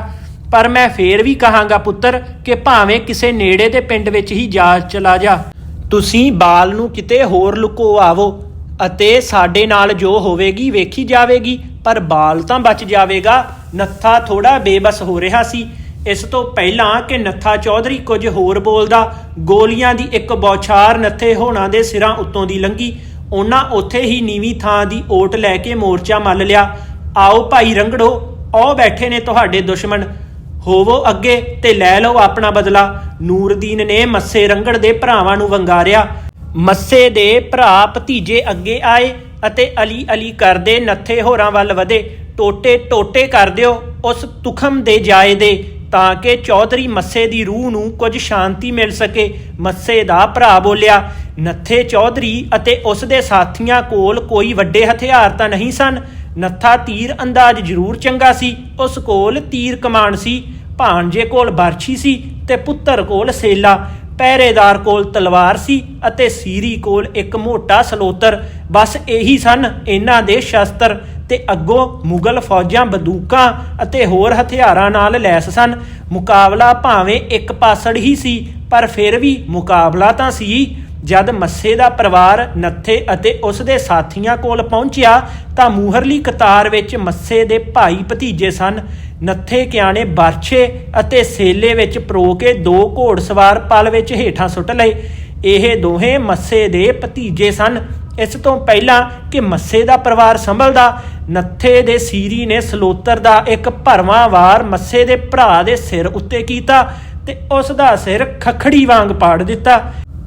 ਪਰ ਮੈਂ ਫੇਰ ਵੀ ਕਹਾਂਗਾ ਪੁੱਤਰ ਕਿ ਭਾਵੇਂ ਕਿਸੇ ਨੇੜੇ ਦੇ ਪਿੰਡ ਵਿੱਚ ਹੀ ਜਾ ਚਲਾ ਜਾ। ਤੁਸੀਂ ਬਾਲ ਨੂੰ ਕਿਤੇ ਹੋਰ ਲੁਕੋ ਆਵੋ ਅਤੇ ਸਾਡੇ ਨਾਲ ਜੋ ਹੋਵੇਗੀ ਵੇਖੀ ਜਾਵੇਗੀ। ਪਰ ਬਾਲ ਤਾਂ ਬਚ ਜਾਵੇਗਾ। ਨੱਥਾ ਥੋੜਾ ਬੇਬਸ ਹੋ ਰਿਹਾ ਸੀ। ਇਸ ਤੋਂ ਪਹਿਲਾਂ ਕਿ ਨੱਥਾ ਚੌਧਰੀ ਕੁਝ ਹੋਰ ਬੋਲਦਾ, ਗੋਲੀਆਂ ਦੀ ਇੱਕ ਬੌਛਾਰ ਨੱਥੇ ਹੋਣਾ ਦੇ ਸਿਰਾਂ ਉੱਤੋਂ ਦੀ ਲੰਗੀ ਉਹਨਾਂ ਉੱਥੇ ਹੀ ਨੀਵੀਂ ਥਾਂ ਦੀ ਓਟ ਲੈ ਕੇ ਮੋਰਚਾ ਮੱਲ ਲਿਆ। ਆਓ ਭਾਈ ਰੰਗੜੋ, ਆਓ ਬੈਠੇ ਨੇ ਤੁਹਾਡੇ ਦੁਸ਼ਮਣ। ਹੋਵੋ ਅੱਗੇ ਤੇ ਲੈ ਲਓ ਆਪਣਾ ਬਦਲਾ। ਨੂਰਦੀਨ ਨੇ ਮੱਸੇ ਰੰਗੜ ਦੇ ਭਰਾਵਾਂ ਨੂੰ ਵੰਗਾਰਿਆ। ਮੱਸੇ ਦੇ ਭਰਾ ਭਤੀਜੇ ਅੱਗੇ ਆਏ। ਅਤੇ ਅਲੀ ਅਲੀ ਕਰਦੇ ਨੱਥੇ ਹੋਰਾਂ ਵੱਲ ਵਧੇ। ਟੋਟੇ ਟੋਟੇ ਕਰ ਦਿਓ ਉਸ ਤੁਖਮ ਦੇ ਜਾਏ ਦੇ, ਤਾਂ ਕਿ ਚੌਧਰੀ ਮੱਸੇ ਦੀ ਰੂਹ ਨੂੰ ਕੁਝ ਸ਼ਾਂਤੀ ਮਿਲ ਸਕੇ। ਮੱਸੇ ਦਾ ਭਰਾ ਬੋਲਿਆ, ਨੱਥੇ ਚੌਧਰੀ ਅਤੇ ਉਸ ਦੇ ਸਾਥੀਆਂ ਕੋਲ ਕੋਈ ਵੱਡੇ ਹਥਿਆਰ ਤਾਂ ਨਹੀਂ ਸਨ? ਨੱਥਾ ਤੀਰ ਅੰਦਾਜ਼ ਜ਼ਰੂਰ ਚੰਗਾ ਸੀ। ਉਸ ਕੋਲ ਤੀਰ ਕਮਾਨ ਸੀ, ਭਾਣਜੇ ਕੋਲ ਬਰਛੀ ਸੀ ਤੇ ਪੁੱਤਰ ਕੋਲ ਸੇਲਾ। ਪਹਿਰੇਦਾਰ ਕੋਲ ਤਲਵਾਰ ਸੀ ਅਤੇ ਸੀਰੀ ਕੋਲ ਇੱਕ ਮੋਟਾ ਸਲੋਤਰ। ਬਸ ਇਹੀ ਸਨ ਇਹਨਾਂ ਦੇ ਸ਼ਸਤਰ ਤੇ ਅੱਗੋਂ ਮੁਗਲ ਫੌਜਾਂ ਬੰਦੂਕਾਂ ਅਤੇ ਹੋਰ ਹਥਿਆਰਾਂ ਨਾਲ ਲੈਸ ਸਨ। ਮੁਕਾਬਲਾ ਭਾਵੇਂ ਇੱਕ ਪਾਸੜ ਹੀ ਸੀ, ਪਰ ਫਿਰ ਵੀ ਮੁਕਾਬਲਾ ਤਾਂ ਸੀ। ਜਦ ਮੱਸੇ ਦਾ ਪਰਿਵਾਰ ਨੱਥੇ ਅਤੇ ਉਸ ਦੇ ਸਾਥੀਆਂ ਕੋਲ ਪਹੁੰਚਿਆ, ਤਾਂ ਮੂਹਰਲੀ ਕਤਾਰ ਵਿੱਚ ਮੱਸੇ ਦੇ ਭਾਈ ਭਤੀਜੇ ਸਨ। ਨੱਥੇ ਕਿਆਣੇ ਬਰਛੇ ਅਤੇ ਸੇਲੇ ਵਿੱਚ ਪਰੋ ਕੇ ਦੋ ਘੋੜਸਵਾਰ ਪਲ ਵਿੱਚ ਹੇਠਾਂ ਸੁੱਟ ਲਏ। ਇਹ ਦੋਹੇ ਮੱਸੇ ਦੇ ਭਤੀਜੇ ਸਨ। ਇਸ ਤੋਂ ਪਹਿਲਾਂ ਕਿ ਮੱਸੇ ਦਾ ਪਰਿਵਾਰ ਸੰਭਲਦਾ, ਨੱਥੇ ਦੇ ਸੀਰੀ ਨੇ ਸਲੋਤਰ ਦਾ ਇੱਕ ਭਰਵਾਂ ਵਾਰ ਮੱਸੇ ਦੇ ਭਰਾ ਦੇ ਸਿਰ ਉੱਤੇ ਕੀਤਾ ਤੇ ਉਸ ਦਾ ਸਿਰ ਖਖੜੀ ਵਾਂਗ ਪਾੜ ਦਿੱਤਾ।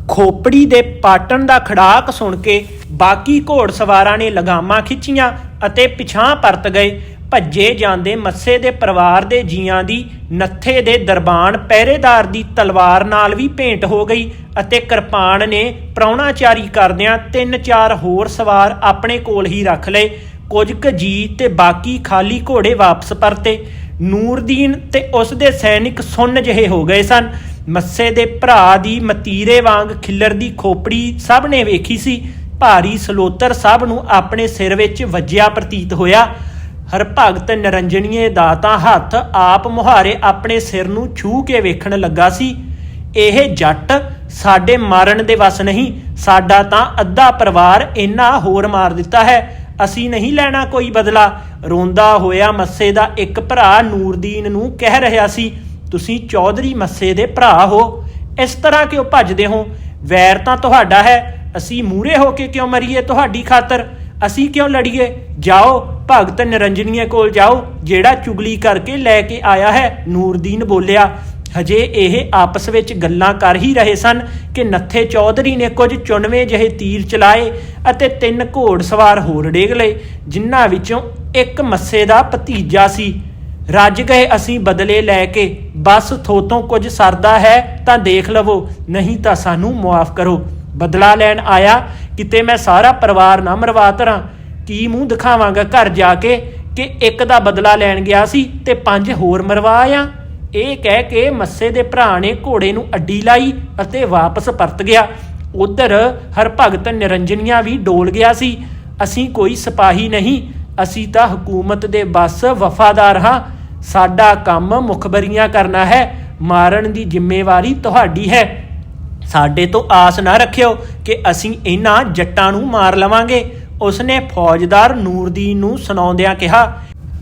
ਖੋਪੜੀ ਦੇ ਪਾਟਣ ਦਾ ਖੜਾਕ ਸੁਣ ਕੇ ਬਾਕੀ ਘੋੜਸਵਾਰਾਂ ਨੇ ਲਗਾਮਾਂ ਖਿੱਚੀਆਂ ਅਤੇ ਪਿਛਾਂ ਪਰਤ ਗਏ। ਭੱਜੇ ਜਾਂਦੇ ਮੱਸੇ ਦੇ ਪਰਿਵਾਰ ਦੇ ਜੀਆਂ ਦੀ, ਨੱਥੇ ਦੇ ਦਰਬਾਨ ਪਹਿਰੇਦਾਰ ਦੀ ਤਲਵਾਰ ਨਾਲ ਵੀ ਭੇਂਟ ਹੋ ਗਈ ਅਤੇ ਕਿਰਪਾਨ ਨੇ ਪ੍ਰਾਹੁਣਾਚਾਰੀ ਕਰਦਿਆਂ ਤਿੰਨ ਚਾਰ ਹੋਰ ਸਵਾਰ ਆਪਣੇ ਕੋਲ ਹੀ ਰੱਖ ਲਏ। ਕੁਝ ਕੁ ਜੀ ਤੇ ਬਾਕੀ ਖਾਲੀ ਘੋੜੇ ਵਾਪਸ ਪਰਤੇ। ਨੂਰਦੀਨ ਤੇ ਉਸ ਦੇ ਸੈਨਿਕ ਸੁੰਨ ਜਿਹੇ ਹੋ ਗਏ ਸਨ। ਮੱਸੇ ਦੇ ਭਰਾ ਦੀ ਮਤੀਰੇ ਵਾਂਗ ਖਿੱਲਰ ਦੀ ਖੋਪੜੀ ਸਭ ਨੇ ਵੇਖੀ ਸੀ। ਭਾਰੀ ਸਲੋਤਰ ਸਭ ਨੂੰ ਆਪਣੇ ਸਿਰ ਵਿੱਚ ਵੱਜਿਆ ਪ੍ਰਤੀਤ ਹੋਇਆ। ਹਰ ਭਗਤ ਨਿਰੰਜਨੀਏ ਦਾ ਤਾਂ ਹੱਥ ਆਪ ਮੁਹਾਰੇ ਆਪਣੇ ਸਿਰ ਨੂੰ ਛੂ ਕੇ ਵੇਖਣ ਲੱਗਾ ਸੀ। ਇਹ ਜੱਟ ਸਾਡੇ ਮਾਰਨ ਦੇ ਵਸ ਨਹੀਂ, ਸਾਡਾ ਤਾਂ ਅੱਧਾ ਪਰਿਵਾਰ ਇੰਨਾ ਹੋਰ ਮਾਰ ਦਿੱਤਾ ਹੈ, ਅਸੀਂ ਨਹੀਂ ਲੈਣਾ ਕੋਈ ਬਦਲਾ। ਰੋਂਦਾ ਹੋਇਆ ਮੱਸੇ ਦਾ ਇੱਕ ਭਰਾ ਨੂਰਦੀਨ ਨੂੰ ਕਹਿ ਰਿਹਾ ਸੀ, ਤੁਸੀਂ ਚੌਧਰੀ ਮੱਸੇ ਦੇ ਭਰਾ ਹੋ, ਇਸ ਤਰ੍ਹਾਂ ਕਿਉਂ ਭੱਜਦੇ ਹੋ? ਵੈਰ ਤਾਂ ਤੁਹਾਡਾ ਹੈ, ਅਸੀਂ ਮੂਰੇ ਹੋ ਕੇ ਕਿਉਂ ਮਰੀਏ ਤੁਹਾਡੀ ਖਾਤਰ? ਅਸੀਂ ਕਿਉਂ ਲੜੀਏ? ਜਾਓ, ਭਗਤ ਨਿਰੰਜਨੀਏ ਕੋਲ ਜਾਓ, ਜਿਹੜਾ ਚੁਗਲੀ ਕਰਕੇ ਲੈ ਕੇ ਆਇਆ ਹੈ, ਨੂਰਦੀਨ ਬੋਲਿਆ, ਹਜੇ ਇਹ ਆਪਸ ਵਿੱਚ ਗੱਲਾਂ ਕਰ ਹੀ ਰਹੇ ਸਨ ਕਿ ਨੱਥੇ ਚੌਧਰੀ ਨੇ ਕੁਝ ਚੁਣਵੇਂ ਜਿਹੇ ਤੀਰ ਚਲਾਏ ਅਤੇ ਤਿੰਨ ਘੋੜਸਵਾਰ ਹੋਰ ਡੇਗ ਲਏ, ਜਿਨ੍ਹਾਂ ਵਿੱਚੋਂ ਇੱਕ ਮੱਸੇ ਦਾ ਭਤੀਜਾ ਸੀ। ਰੱਜ ਗਏ ਅਸੀਂ ਬਦਲੇ ਲੈ ਕੇ, ਬਸ ਥੋਤੋਂ ਕੁਝ ਸਰਦਾ ਹੈ ਤਾਂ ਦੇਖ ਲਵੋ, ਨਹੀਂ ਤਾਂ ਸਾਨੂੰ ਮੁਆਫ ਕਰੋ। ਬਦਲਾ ਲੈਣ ਆਇਆ ਕਿਤੇ ਮੈਂ ਸਾਰਾ ਪਰਿਵਾਰ ਨਾ ਮਰਵਾ ਤਰਾਂ, ਕੀ ਮੂੰਹ ਦਿਖਾਵਾਂਗਾ ਘਰ ਜਾ ਕੇ ਕਿ ਇੱਕ ਦਾ ਬਦਲਾ ਲੈਣ ਗਿਆ ਸੀ ਤੇ ਪੰਜ ਹੋਰ ਮਰਵਾ ਆ ਇਹ ਕਹਿ ਕੇ ਮੱਸੇ ਦੇ ਭਰਾ ਨੇ ਘੋੜੇ ਨੂੰ ਅੱਡੀ ਲਾਈ ਅਤੇ ਵਾਪਸ ਪਰਤ ਗਿਆ। ਉਧਰ ਹਰਭਗਤ ਨਿਰੰਜਨੀਆਂ ਵੀ ਡੋਲ ਗਿਆ ਸੀ, ਅਸੀਂ ਕੋਈ ਸਿਪਾਹੀ ਨਹੀਂ, ਅਸੀਂ ਤਾਂ ਹਕੂਮਤ ਦੇ ਬਸ ਵਫਾਦਾਰ ਹਾਂ। ਸਾਡਾ ਕੰਮ ਮੁਖਬਰੀਆਂ ਕਰਨਾ ਹੈ, ਮਾਰਨ ਦੀ ਜ਼ਿੰਮੇਵਾਰੀ ਤੁਹਾਡੀ ਹੈ। ਸਾਡੇ ਤੋਂ ਆਸ ਨਾ ਰੱਖਿਓ ਕਿ ਅਸੀਂ ਇਹਨਾਂ ਜੱਟਾਂ ਨੂੰ ਮਾਰ ਲਵਾਂਗੇ। ਉਸਨੇ ਫੌਜਦਾਰ ਨੂਰਦੀਨ ਨੂੰ ਸੁਣਾਉਂਦਿਆਂ ਕਿਹਾ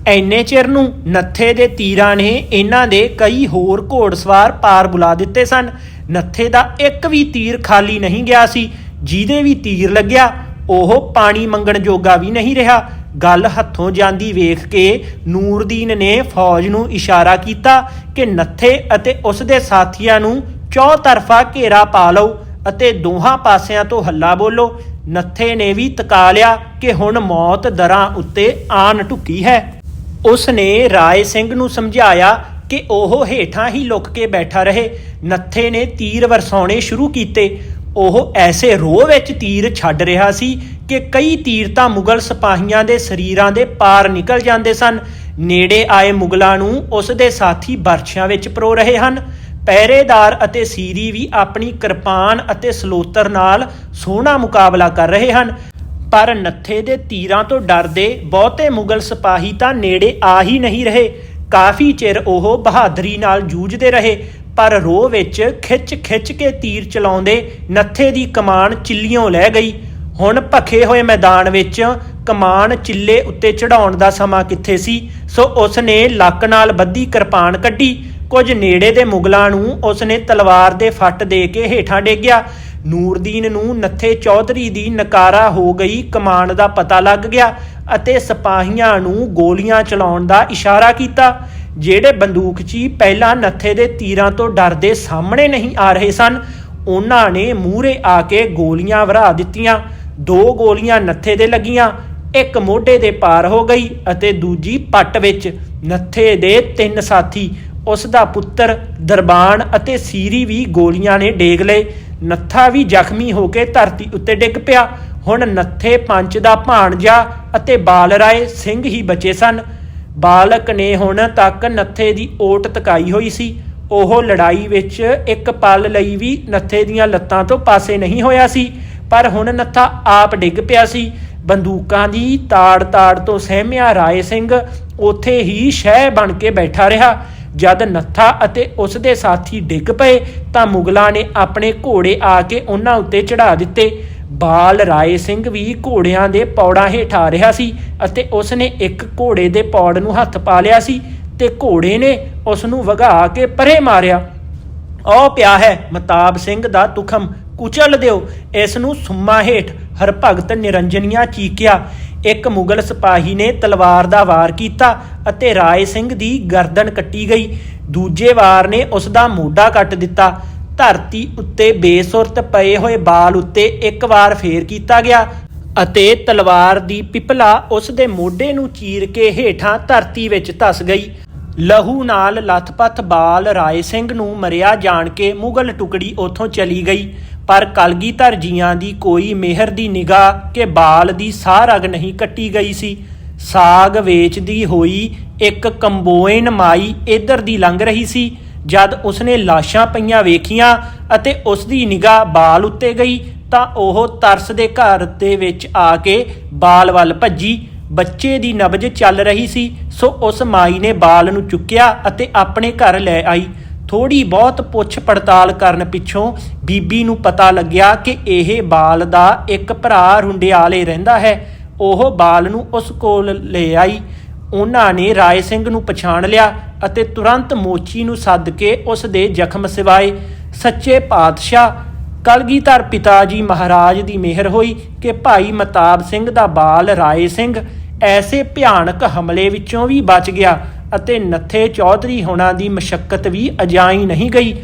ਐਨੇ ਚਿਰ ਨੂੰ ਨੱਥੇ ਦੇ ਤੀਰਾਂ ਨੇ ਇਹਨਾਂ ਦੇ ਕਈ ਹੋਰ ਘੋੜਸਵਾਰ ਪਾਰ ਬੁਲਾ ਦਿੱਤੇ ਸਨ। ਨੱਥੇ ਦਾ ਇੱਕ ਵੀ ਤੀਰ ਖਾਲੀ ਨਹੀਂ ਗਿਆ ਸੀ, ਜਿਹਦੇ ਵੀ ਤੀਰ ਲੱਗਿਆ, ਉਹ ਪਾਣੀ ਮੰਗਣ ਜੋਗਾ ਵੀ ਨਹੀਂ ਰਿਹਾ। ਗੱਲ ਹੱਥੋਂ ਜਾਂਦੀ ਵੇਖ ਕੇ ਨੂਰਦੀਨ ਨੇ ਫੌਜ ਨੂੰ ਇਸ਼ਾਰਾ ਕੀਤਾ ਕਿ ਨੱਥੇ ਅਤੇ ਉਸ ਦੇ ਸਾਥੀਆਂ ਨੂੰ ਚੌਤਰਫਾ ਘੇਰਾ ਪਾ ਲਓ ਅਤੇ ਦੋਹਾਂ ਪਾਸਿਆਂ ਤੋਂ ਹੱਲਾ ਬੋਲੋ। ਨੱਥੇ ਨੇ ਵੀ ਤਕਾ ਲਿਆ ਕਿ ਹੁਣ ਮੌਤ ਦਰਾਂ ਉੱਤੇ ਆਣ ਢੁੱਕੀ ਹੈ। ਉਸ ਨੇ ਰਾਏ ਸਿੰਘ ਨੂੰ ਸਮਝਾਇਆ ਕਿ ਉਹ ਹੇਠਾਂ ਹੀ ਲੁਕ ਕੇ ਬੈਠਾ ਰਹੇ। ਨੱਥੇ ਨੇ ਤੀਰ ਵਰਸਾਉਣੇ ਸ਼ੁਰੂ ਕੀਤੇ। ਉਹ ਐਸੇ ਰੋਹ ਵਿੱਚ ਤੀਰ ਛੱਡ ਰਿਹਾ ਸੀ ਕਿ ਕਈ ਤੀਰ ਤਾਂ ਮੁਗਲ ਸਿਪਾਹੀਆਂ ਦੇ ਸਰੀਰਾਂ ਦੇ ਪਾਰ ਨਿਕਲ ਜਾਂਦੇ ਸਨ। ਨੇੜੇ ਆਏ ਮੁਗਲਾਂ ਨੂੰ ਉਸ ਦੇ ਸਾਥੀ ਬਰਛਿਆਂ ਵਿੱਚ ਪਰੋ ਰਹੇ ਹਨ। ਪਹਿਰੇਦਾਰ ਅਤੇ ਸੀਰੀ ਵੀ ਆਪਣੀ ਕਿਰਪਾਨ ਅਤੇ ਸਲੋਤਰ ਨਾਲ ਸੋਹਣਾ ਮੁਕਾਬਲਾ ਕਰ ਰਹੇ ਹਨ। ਪਰ ਨੱਥੇ ਦੇ ਤੀਰਾਂ ਤੋਂ ਡਰਦੇ ਬਹੁਤੇ ਮੁਗਲ ਸਿਪਾਹੀ ਤਾਂ ਨੇੜੇ ਆ ਹੀ ਨਹੀਂ ਰਹੇ। ਕਾਫੀ ਚਿਰ ਉਹ ਬਹਾਦਰੀ ਨਾਲ ਜੂਝਦੇ ਰਹੇ, ਪਰ ਰੋਹ ਵਿੱਚ ਖਿੱਚ ਖਿੱਚ ਕੇ ਤੀਰ ਚਲਾਉਂਦੇ ਨੱਥੇ ਦੀ ਕਮਾਨ ਚਿੱਲੀਓਂ ਲੈ ਗਈ। ਹੁਣ ਭਖੇ ਹੋਏ ਮੈਦਾਨ ਵਿੱਚ ਕਮਾਨ ਚਿੱਲੇ ਉੱਤੇ ਚੜਾਉਣ ਦਾ ਸਮਾਂ ਕਿੱਥੇ ਸੀ? ਸੋ ਉਸ ਨੇ ਲੱਕ ਨਾਲ ਬੱਧੀ ਕਿਰਪਾਨ ਕੱਢੀ। ਕੁਝ ਨੇੜੇ ਦੇ ਮੁਗਲਾਂ ਨੂੰ ਉਸਨੇ ਤਲਵਾਰ ਦੇ ਫੱਟ ਦੇ ਕੇ ਹੇਠਾਂ ਡੇਗਿਆ। ਨੂਰਦੀਨ ਨੂੰ ਨੱਥੇ ਚੌਧਰੀ ਦੀ ਨਕਾਰਾ ਹੋ ਗਈ, ਕਮਾਨ ਦਾ ਪਤਾ ਲੱਗ ਗਿਆ ਅਤੇ ਸਿਪਾਹੀਆਂ ਨੂੰ ਗੋਲੀਆਂ ਚਲਾਉਣ ਦਾ ਇਸ਼ਾਰਾ ਕੀਤਾ, ਜਿਹੜੇ ਬੰਦੂਕਚੀ ਪਹਿਲਾਂ ਨੱਥੇ ਦੇ ਤੀਰਾਂ ਤੋਂ ਡਰਦੇ ਸਾਹਮਣੇ ਨਹੀਂ ਆ ਰਹੇ ਸਨ, ਉਹਨਾਂ ਨੇ ਮੂਹਰੇ ਆ ਕੇ ਗੋਲੀਆਂ ਵਰਾ ਦਿੱਤੀਆਂ। ਦੋ ਗੋਲੀਆਂ ਨੱਥੇ ਦੇ ਲੱਗੀਆਂ, ਇੱਕ ਮੋਢੇ ਦੇ ਪਾਰ ਹੋ ਗਈ ਅਤੇ ਦੂਜੀ ਪੱਟ ਵਿੱਚ ਨੱਥੇ ਦੇ ਤਿੰਨ ਸਾਥੀ ਉਸ ਦਾ ਪੁੱਤਰ ਦਰਬਾਨ ਅਤੇ ਸੀਰੀ ਵੀ ਗੋਲੀਆਂ ਨੇ ਡੇਗ ਲਏ। ਨੱਥਾ ਵੀ ਜ਼ਖਮੀ ਹੋ ਕੇ ਧਰਤੀ ਉੱਤੇ ਡਿੱਗ ਪਿਆ। ਹੁਣ ਨੱਥੇ ਪੰਚ ਦਾ ਭਾਣਜਾ ਅਤੇ ਬਾਲ ਰਾਏ ਸਿੰਘ ਹੀ ਬਚੇ ਸਨ। ਬਾਲਕ ਨੇ ਹੁਣ ਤੱਕ ਨੱਥੇ ਦੀ ਓਟ ਤਕਾਈ ਹੋਈ ਸੀ। ਉਹ ਲੜਾਈ ਵਿੱਚ ਇੱਕ ਪਲ ਲਈ ਵੀ ਨੱਥੇ ਦੀਆਂ ਲੱਤਾਂ ਤੋਂ ਪਾਸੇ ਨਹੀਂ ਹੋਇਆ ਸੀ। ਪਰ ਹੁਣ ਨੱਥਾ ਆਪ ਡਿੱਗ ਪਿਆ ਸੀ। ਬੰਦੂਕਾਂ ਦੀ ਤਾੜ-ਤਾੜ ਤੋਂ ਸਹਿਮਿਆ ਰਾਏ ਸਿੰਘ ਉੱਥੇ ਹੀ ਸ਼ਹਿ ਬਣ ਕੇ ਬੈਠਾ ਰਿਹਾ। ਜਦ ਨੱਥਾ ਅਤੇ ਉਸ ਦੇ ਸਾਥੀ ਡਿੱਗ ਪਏ ਤਾਂ ਮੁਗਲਾਂ ਨੇ ਆਪਣੇ ਘੋੜੇ ਆ ਕੇ ਉਹਨਾਂ ਉੱਤੇ ਚੜਾ ਦਿੱਤੇ। ਬਾਲ ਰਾਏ ਸਿੰਘ ਵੀ ਘੋੜਿਆਂ ਦੇ ਪੌੜਾਂ ਹੇਠ ਆ ਰਿਹਾ ਸੀ ਅਤੇ ਉਸ ਨੇ ਇੱਕ ਘੋੜੇ ਦੇ ਪੌੜ ਨੂੰ ਹੱਥ ਪਾ ਲਿਆ ਸੀ ਤੇ ਘੋੜੇ ਨੇ ਉਸ ਨੂੰ ਵਗਾ ਕੇ ਪਰੇ ਮਾਰਿਆ। ਉਹ ਪਿਆ ਹੈ, ਮਤਾਬ ਸਿੰਘ ਦਾ ਤੁਖਮ, ਕੁਚਲ ਦਿਓ, ਇਸ ਨੂੰ ਸੁਮਾ ਹੇਠ। ਹਰਭਗਤ ਨਿਰੰਜਨੀਆਂ ਚੀਕਿਆ। ਇੱਕ ਮੁਗਲ ਸਿਪਾਹੀ ਨੇ ਤਲਵਾਰ ਦਾ ਵਾਰ ਕੀਤਾ ਅਤੇ ਰਾਏ ਸਿੰਘ ਦੀ ਗਰਦਨ ਕੱਟੀ ਗਈ। ਦੂਜੇ ਵਾਰ ਨੇ ਉਸ ਦਾ ਮੋਢਾ ਕੱਟ ਦਿੱਤਾ। ਧਰਤੀ ਉੱਤੇ ਬੇਸੁਰਤ ਪਏ ਹੋਏ ਬਾਲ ਉੱਤੇ ਇੱਕ ਵਾਰ ਫੇਰ ਕੀਤਾ ਗਿਆ ਅਤੇ ਤਲਵਾਰ ਦੀ ਪਿਪਲਾ ਉਸ ਦੇ ਮੋਢੇ ਨੂੰ ਚੀਰ ਕੇ ਹੇਠਾਂ ਧਰਤੀ ਵਿੱਚ ਧਸ ਗਈ। ਲਹੂ ਨਾਲ ਲੱਥਪੱਥ ਬਾਲ ਰਾਏ ਸਿੰਘ ਨੂੰ ਮਰਿਆ ਜਾਣ ਕੇ ਮੁਗਲ ਟੁਕੜੀ ਉਥੋਂ ਚਲੀ ਗਈ। ਪਰ ਕਲਗੀਧਰ ਜੀਆਂ ਦੀ ਕੋਈ ਮਿਹਰ ਦੀ ਨਿਗਾਹ ਕਿ ਬਾਲ ਦੀ ਸਾਹ ਰਗ ਨਹੀਂ ਕੱਟੀ ਗਈ ਸੀ। ਸਾਗ ਵੇਚਦੀ ਹੋਈ ਇੱਕ ਕੰਬੋਇਨ ਮਾਈ ਇਧਰ ਦੀ ਲੰਘ ਰਹੀ ਸੀ, ਜਦ ਉਸਨੇ ਲਾਸ਼ਾਂ ਪਈਆਂ ਵੇਖੀਆਂ ਅਤੇ ਉਸ ਦੀ ਨਿਗਾਹ ਬਾਲ ਉੱਤੇ ਗਈ ਤਾਂ ਉਹ ਤਰਸ ਦੇ ਘਰ ਦੇ ਵਿੱਚ ਆ ਕੇ ਬਾਲ ਵੱਲ ਭੱਜੀ। ਬੱਚੇ ਦੀ ਨਬਜ ਚੱਲ ਰਹੀ ਸੀ, ਸੋ ਉਸ ਮਾਈ ਨੇ ਬਾਲ ਨੂੰ ਚੁੱਕਿਆ ਅਤੇ ਆਪਣੇ ਘਰ ਲੈ ਆਈ। ਥੋੜੀ ਬਹੁਤ ਪੁੱਛ ਪੜਤਾਲ ਕਰਨ ਪਿੱਛੋਂ ਬੀਬੀ ਨੂੰ ਪਤਾ ਲੱਗਿਆ ਕਿ ਇਹ ਬਾਲ ਦਾ ਇੱਕ ਭਰਾ ਰੁੰਡਿਆਲੇ ਰਹਿੰਦਾ ਹੈ। ਉਹ ਬਾਲ ਨੂੰ ਉਸ ਕੋਲ ਲੈ ਆਈ। ਉਹਨਾਂ ਨੇ ਰਾਏ ਸਿੰਘ ਨੂੰ ਪਛਾਣ ਲਿਆ ਅਤੇ ਤੁਰੰਤ ਮੋਚੀ ਨੂੰ ਸੱਦ ਕੇ ਉਸ ਦੇ ਜ਼ਖਮ ਸਿਵਾਏ। ਸੱਚੇ ਪਾਤਸ਼ਾਹ, ਕਲਗੀਧਰ ਪਿਤਾ ਜੀ ਮਹਾਰਾਜ ਦੀ ਮਿਹਰ ਹੋਈ ਕਿ ਭਾਈ ਮਤਾਬ ਸਿੰਘ ਦਾ ਬਾਲ ਰਾਏ ਸਿੰਘ ਐਸੇ ਭਿਆਨਕ ਹਮਲੇ ਵਿੱਚੋਂ ਵੀ ਬਚ ਗਿਆ ਅਤੇ ਨੱਥੇ ਚੌਧਰੀ ਹੋਣਾ ਦੀ ਮਸ਼ੱਕਤ ਵੀ ਅਜਾਈ ਨਹੀਂ ਗਈ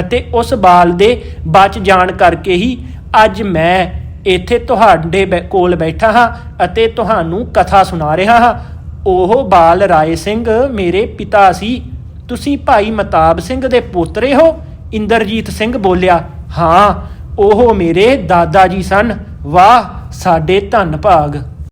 ਅਤੇ ਉਸ ਬਾਲ ਦੇ ਬਚ ਜਾਣ ਕਰਕੇ ਹੀ ਅੱਜ ਮੈਂ ਇੱਥੇ ਤੁਹਾਡੇ ਬੈ- ਕੋਲ ਬੈਠਾ ਹਾਂ ਅਤੇ ਤੁਹਾਨੂੰ ਕਥਾ ਸੁਣਾ ਰਿਹਾ ਹਾਂ। ਉਹ ਬਾਲ ਰਾਏ ਸਿੰਘ ਮੇਰੇ ਪਿਤਾ ਸੀ। ਤੁਸੀਂ ਭਾਈ ਮਤਾਬ ਸਿੰਘ ਦੇ ਪੋਤਰੇ ਹੋ? ਇੰਦਰਜੀਤ ਸਿੰਘ ਬੋਲਿਆ, ਹਾਂ, ਉਹ ਮੇਰੇ ਦਾਦਾ ਜੀ ਸਨ। ਵਾਹ, ਸਾਡੇ ਧੰਨ ਭਾਗ।